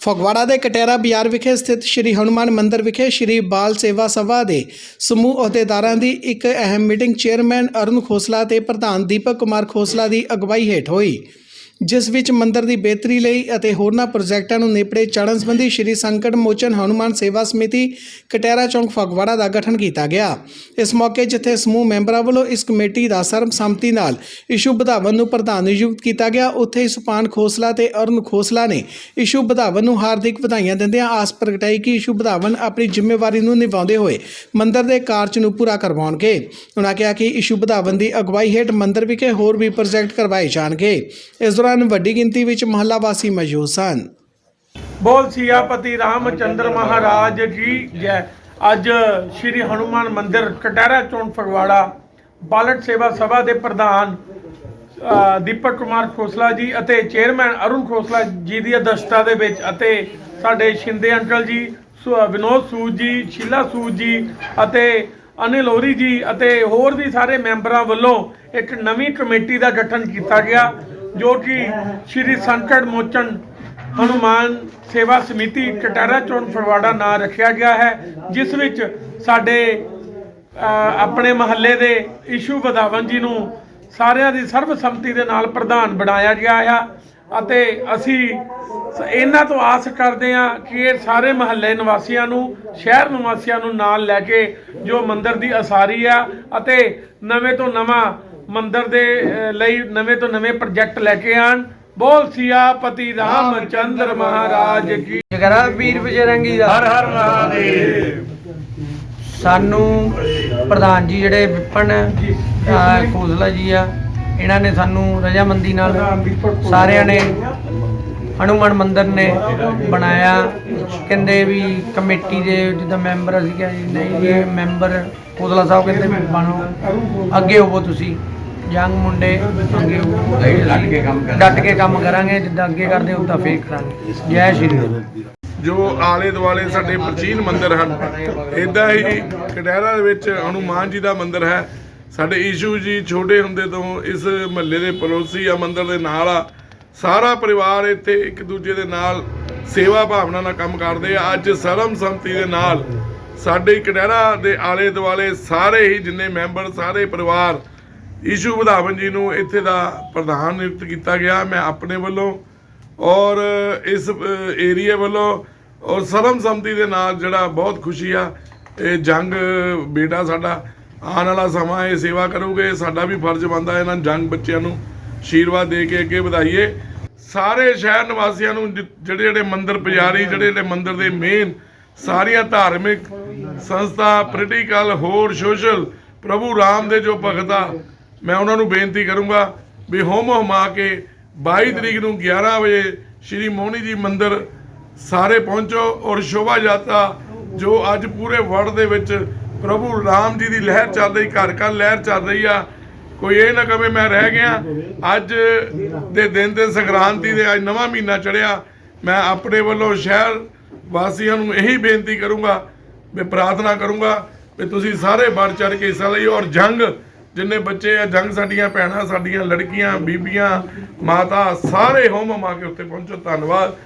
ਫਗਵਾੜਾ ਦੇ ਕਟੇਰਾ ਬਾਜ਼ਾਰ ਵਿਖੇ ਸਥਿਤ ਸ਼੍ਰੀ ਹਨੂਮਾਨ ਮੰਦਿਰ ਵਿਖੇ ਸ਼੍ਰੀ ਬਾਲ ਸੇਵਾ ਸਭਾ ਦੇ ਸਮੂਹ ਅਹੁਦੇਦਾਰਾਂ ਦੀ ਇੱਕ ਅਹਿਮ ਮੀਟਿੰਗ ਚੇਅਰਮੈਨ ਅਰੁਣ ਖੋਸਲਾ ਤੇ ਪ੍ਰਧਾਨ ਦੀਪਕ ਕੁਮਾਰ ਖੋਸਲਾ ਦੀ ਅਗਵਾਈ ਹੇਠ ਹੋਈ। ਜਿਸ ਵਿੱਚ ਮੰਦਰ ਦੀ ਬਿਹਤਰੀ ਲਈ ਅਤੇ ਹੋਰਨਾਂ ਪ੍ਰੋਜੈਕਟਾਂ ਨੂੰ ਨੇਪੜੇ ਚਾੜਨ ਸੰਬੰਧੀ ਸ਼੍ਰੀ ਸੰਕਟ ਮੋਚਨ ਹਨੂਮਾਨ ਸੇਵਾ ਸਮਿਤੀ ਕਟਹਿਰਾ ਚੌਂਕ ਫਗਵਾੜਾ ਦਾ ਗਠਨ ਕੀਤਾ ਗਿਆ। ਇਸ ਮੌਕੇ ਜਿੱਥੇ ਸਮੂਹ ਮੈਂਬਰਾਂ ਵੱਲੋਂ ਇਸ ਕਮੇਟੀ ਦਾ ਸਰਬਸੰਮਤੀ ਨਾਲ ਇਸ਼ੂ ਵਧਾਵਨ ਨੂੰ ਪ੍ਰਧਾਨ ਨਿਯੁਕਤ ਕੀਤਾ ਗਿਆ, ਉੱਥੇ ਹੀ ਸੁਪਾਨ ਖੋਸਲਾ ਤੇ ਅਰੁਣ ਖੋਸਲਾ ਨੇ ਇਸ਼ੂ ਵਧਾਵਨ ਨੂੰ ਹਾਰਦਿਕ ਵਧਾਈਆਂ ਦਿੰਦਿਆਂ ਆਸ ਪ੍ਰਗਟਾਈ ਕਿ ਇਸ਼ੂ ਵਧਾਵਨ ਆਪਣੀ ਜ਼ਿੰਮੇਵਾਰੀ ਨੂੰ ਨਿਭਾਉਂਦੇ ਹੋਏ ਮੰਦਰ ਦੇ ਕਾਰਜ ਨੂੰ ਪੂਰਾ ਕਰਵਾਉਣਗੇ। ਉਨ੍ਹਾਂ ਕਿਹਾ ਕਿ ਇਸ਼ੂ ਵਧਾਵਨ ਦੀ ਅਗਵਾਈ ਹੇਠ ਮੰਦਰ ਵਿਖੇ ਹੋਰ ਵੀ ਪ੍ਰੋਜੈਕਟ ਕਰਵਾਏ ਜਾਣਗੇ। ਇਸ ਦੌਰਾਨ ਵੱਡੀ ਗਿਣਤੀ ਵਿੱਚ ਮਹੱਲਾ ਵਾਸੀ ਮੌਜੂਦ ਸਨ। ਬੋਲ ਸਿਆਪਤੀ ਰਾਮਚੰਦਰ ਮਹਾਰਾਜ ਜੀ, ਜੈ। ਅੱਜ ਸ਼੍ਰੀ ਹਨੂਮਾਨ ਮੰਦਿਰ ਕਟਾਰਾ ਚੌਂਕ, ਫਗਵਾੜਾ। ਬਾਲਟ ਸੇਵਾ ਸਭਾ ਦੇ ਪ੍ਰਧਾਨ ਦੀਪਕ ਕੁਮਾਰ ਖੋਸਲਾ ਜੀ ਅਤੇ ਚੇਅਰਮੈਨ ਅਰੁਣ ਖੋਸਲਾ ਜੀ ਦੀ ਅਧਿਕਸ਼ਤਾ ਦੇ ਵਿੱਚ ਅਤੇ ਸਾਡੇ ਸ਼ਿੰਦੇ ਅੰਕਲ ਜੀ ਵਿਨੋਦ ਸੂਦ ਜੀ, ਸ਼ੀਲਾ ਸੂਦ ਜੀ ਅਤੇ ਅਨਿਲ ਹੋਰੀ ਜੀ ਅਤੇ ਹੋਰ ਵੀ ਸਾਰੇ ਮੈਂਬਰਾਂ ਵੱਲੋਂ ਇੱਕ ਨਵੀਂ ਕਮੇਟੀ ਦਾ ਗਠਨ ਕੀਤਾ ਗਿਆ। ਜੋ ਕਿ ਸ਼੍ਰੀ ਸੰਕਟ ਮੋਚਨ ਹਨੂਮਾਨ ਸੇਵਾ ਸਮਿਤੀ ਕਟਾਰਾ ਚੌਂਕ ਫਰਵਾੜਾ ਨਾਂ ਰੱਖਿਆ ਗਿਆ ਹੈ, ਜਿਸ ਵਿੱਚ ਸਾਡੇ ਆਪਣੇ ਮਹੱਲੇ ਦੇ ਇਸ਼ੂ ਵਧਾਵਨ ਜੀ ਨੂੰ ਸਾਰਿਆਂ ਦੀ ਸਰਬਸੰਮਤੀ ਦੇ ਨਾਲ ਪ੍ਰਧਾਨ ਬਣਾਇਆ ਗਿਆ ਆ। ਅਤੇ ਅਸੀਂ ਇਹਨਾਂ ਤੋਂ ਆਸ ਕਰਦੇ ਹਾਂ ਕਿ ਇਹ ਸਾਰੇ ਮਹੱਲੇ ਨਿਵਾਸੀਆਂ ਨੂੰ, ਸ਼ਹਿਰ ਨਿਵਾਸੀਆਂ ਨੂੰ ਨਾਲ ਲੈ ਕੇ ਜੋ ਮੰਦਰ ਦੀ ਅਸਾਰੀ ਆ ਅਤੇ ਨਵੇਂ ਤੋਂ ਨਵਾਂ ਮੰਦਿਰ ਦੇ ਲਈ ਨਵੇਂ ਤੋਂ ਨਵੇਂ ਪ੍ਰੋਜੈਕਟ ਲੈ ਕੇ ਆਣ। ਬੋਲ ਸਿਆਪਤੀ ਰਾਮਚੰਦਰ ਮਹਾਰਾਜ ਕੀ ਜਗਰਾ ਵੀਰ ਬਜਰੰਗੀ ਦਾ। ਹਰ ਹਰ ਮਹਾਦੇਵ। ਸਾਨੂੰ ਪ੍ਰਧਾਨ ਜੀ ਜਿਹੜੇ ਵਿਪਨ ਖੋਸਲਾ ਜੀ ਆ ਇਹਨਾਂ ਨੇ ਸਾਨੂੰ ਰਜਾਮੰਦੀ ਨਾਲ ਸਾਰਿਆਂ ਨੇ ਹਨੂਮਾਨ ਮੰਦਿਰ ਨੇ ਬਣਾਇਆ। ਕਹਿੰਦੇ ਵੀ ਕਮੇਟੀ ਦੇ ਜਿੱਦਾਂ ਮੈਂਬਰ ਅਸੀਂ ਕਿਹਾ ਜੀ ਨਹੀਂ ਜੀ ਮੈਂਬਰ ਖੋਸਲਾ ਸਾਹਿਬ ਕਹਿੰਦੇ ਬਣੋ। ਅੱਗੇ ਹੋਵੋ ਤੁਸੀਂ। ਯੰਗ ਮੁੰਡੇ ਅੱਗੇ ਡਟ ਕੇ ਕੰਮ ਕਰਾਂਗੇ। ਡਟ ਕੇ ਕੰਮ ਕਰਾਂਗੇ ਜਿੱਦਾਂ ਅੱਗੇ ਕਰਦੇ ਉਦਾਂ ਫੇਰ ਕਰਾਂਗੇ। ਜੈ ਸ਼੍ਰੀ ਰਾਮ ਜੋ ਆਲੇ ਦੁਆਲੇ ਸਾਡੇ ਪ੍ਰਾਚੀਨ ਮੰਦਿਰ ਹਨ ਇਦਾਂ ਹੀ ਕਟਹਿਰਾ ਦੇ ਵਿੱਚ ਹਨੂਮਾਨ ਜੀ ਦਾ ਮੰਦਿਰ ਹੈ। ਸਾਡੇ ਈਸ਼ੂ ਜੀ ਛੋਟੇ ਹੁੰਦੇ ਤੋਂ ਇਸ ਮਹੱਲੇ ਦੇ ਪੜੋਸੀ ਆ ਮੰਦਿਰ ਦੇ ਨਾਲ ਆ। ਸਾਰਾ ਪਰਿਵਾਰ ਇੱਥੇ ਇੱਕ ਦੂਜੇ ਦੇ ਨਾਲ ਸੇਵਾ ਭਾਵਨਾ ਨਾਲ ਕੰਮ ਕਰਦੇ ਆ। ਅੱਜ ਸਰਮ ਸੰਮਤੀ ਦੇ ਨਾਲ ਸਾਡੇ ਕਟਹਿਰਾ ਦੇ ਆਲੇ ਦੁਆਲੇ ਸਾਰੇ ਹੀ ਜਿੰਨੇ ਮੈਂਬਰ ਸਾਰੇ ਪਰਿਵਾਰ ਈਸ਼ੂ ਵਧਾਵਨ ਜੀ ਨੂੰ ਇੱਥੇ ਦਾ ਪ੍ਰਧਾਨ ਨਿਯੁਕਤ ਕੀਤਾ ਗਿਆ। ਮੈਂ ਆਪਣੇ ਵੱਲੋਂ ਔਰ ਇਸ ਏਰੀਆ ਵੱਲੋਂ ਔਰ ਸਰਬਸੰਮਤੀ ਦੇ ਨਾਲ ਜਿਹੜਾ ਬਹੁਤ ਖੁਸ਼ੀ ਆ, ਇਹ ਜੰਗ ਬੇਟਾ ਸਾਡਾ ਆਉਣ ਵਾਲਾ ਸਮਾਂ ਇਹ ਸੇਵਾ ਕਰੂਗੇ, ਸਾਡਾ ਵੀ ਫਰਜ਼ ਬਣਦਾ ਇਹਨਾਂ ਜੰਗ ਬੱਚਿਆਂ ਨੂੰ ਆਸ਼ੀਰਵਾਦ ਦੇ ਕੇ ਅੱਗੇ ਵਧਾਈਏ। ਸਾਰੇ ਸ਼ਹਿਰ ਨਿਵਾਸੀਆਂ ਨੂੰ ਜਿਹੜੇ ਜਿਹੜੇ ਮੰਦਿਰ ਪੁਜਾਰੀ, ਜਿਹੜੇ ਜਿਹੜੇ ਮੰਦਿਰ ਦੇ ਮੇਨ ਸਾਰੀਆਂ ਧਾਰਮਿਕ ਸੰਸਥਾ ਪੋਲੀਟੀਕਲ ਹੋਰ ਸੋਸ਼ਲ ਪ੍ਰਭੂ ਰਾਮ ਦੇ ਜੋ ਭਗਤ ਆ ਮੈਂ ਉਹਨਾਂ ਨੂੰ ਬੇਨਤੀ ਕਰੂੰਗਾ ਵੀ ਹੋਮ ਹਮਾ ਕੇ 22 ਤਰੀਕ ਨੂੰ 11 ਵਜੇ ਸ਼੍ਰੀ ਮੋਹਨੀ ਜੀ ਮੰਦਿਰ ਸਾਰੇ ਪਹੁੰਚੋ ਔਰ ਸ਼ੋਭਾ ਯਾਤਰਾ ਜੋ ਅੱਜ ਪੂਰੇ ਵਰਲਡ ਦੇ ਵਿੱਚ ਪ੍ਰਭੂ ਰਾਮ ਜੀ ਦੀ ਲਹਿਰ ਚੱਲ ਰਹੀ, ਘਰ ਘਰ ਲਹਿਰ ਚੱਲ ਰਹੀ ਆ। ਕੋਈ ਇਹ ਨਾ ਕਵੇ ਮੈਂ ਰਹਿ ਗਿਆ। ਅੱਜ ਦੇ ਦਿਨ ਤੇ ਸੰਗਰਾਂਤੀ ਦੇ ਅੱਜ ਨਵਾਂ ਮਹੀਨਾ ਚੜਿਆ। ਮੈਂ ਆਪਣੇ ਵੱਲੋਂ ਸ਼ਹਿਰ ਵਾਸੀਆਂ ਨੂੰ ਇਹੀ ਬੇਨਤੀ ਕਰੂੰਗਾ, ਮੈਂ ਪ੍ਰਾਰਥਨਾ ਕਰੂੰਗਾ ਵੀ ਤੁਸੀਂ ਸਾਰੇ ਵੱਧ ਚੜ ਕੇ ਹਿੱਸਾ ਲਈਓ ਔਰ ਜੰਗ ਜਿੰਨੇ ਬੱਚੇ ਆ, ਜੰਗ ਸਾਡੀਆਂ ਭੈਣਾਂ, ਸਾਡੀਆਂ ਲੜਕੀਆਂ, ਬੀਬੀਆਂ, ਮਾਤਾ, ਸਾਰੇ ਹੋਮ ਹਮਾ ਕੇ ਉੱਤੇ ਪਹੁੰਚੋ, ਧੰਨਵਾਦ।